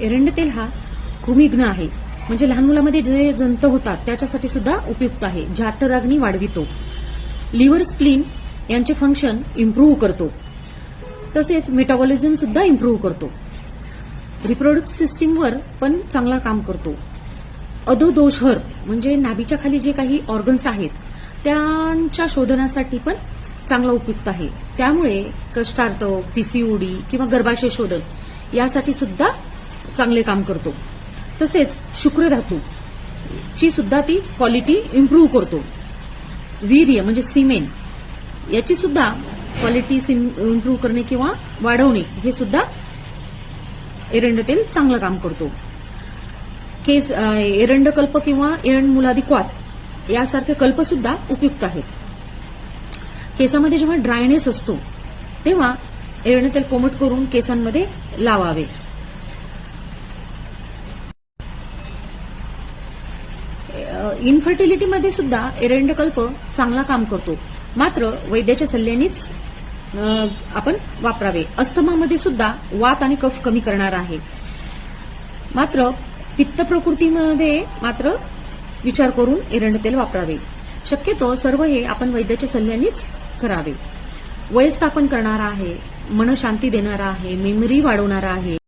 एरंड तेल हा कृमिघ्न आहे. म्हणजे लहान मुलामध्ये जे जंत होतात त्याच्यासाठी सुद्धा उपयुक्त आहे. जाठराग्नी वाढवितो. लिव्हर स्प्लीन यांचे फंक्शन इम्प्रूव्ह करतो. तसेच मेटाबॉलिझम सुद्धा इम्प्रूव्ह करतो. रिप्रोडक्ट सिस्टीमवर पण चांगला काम करतो. अधोदोषहर म्हणजे नाभीच्या खाली जे काही ऑर्गन्स आहेत त्यांच्या शोधनासाठी पण चांगला उपयुक्त आहे. त्यामुळे कष्टार्थ पीसीओडी किंवा गर्भाशय शोधन यासाठी सुद्धा चांगले काम करतो. तसेच शुक्रधातू ची सुद्धा ती क्वालिटी इम्प्रूव्ह करतो. वीर्य म्हणजे सिमेन याची सुद्धा क्वालिटी इम्प्रूव्ह करणे किंवा वाढवणे हे सुद्धा एरंड तेल चांगलं काम करतो. केस एरंड कल्प किंवा एरंड मुलादी क्वात यासारखे कल्प सुद्धा उपयुक्त आहेत. केसामध्ये जेव्हा ड्रायनेस असतो तेव्हा एरंड तेल कोमट करून केसांमध्ये लावावे. इन्फर्टिलिटीमध्ये सुद्धा एरंडकल्प चांगला काम करतो. मात्र वैद्याच्या सल्ल्यानेच आपण वापरावे. अस्थमामध्ये सुद्धा वात आणि कफ कमी करणार आहे. मात्र पित्त प्रकृतीमध्ये मात्र विचार करून एरंड तेल वापरावे. शक्यतो सर्व हे आपण वैद्याच्या सल्ल्यानेच करावे. वयस्थापन करणारा आहे मन शांती देणारा आहे मेमरी वाढवणारा आहे.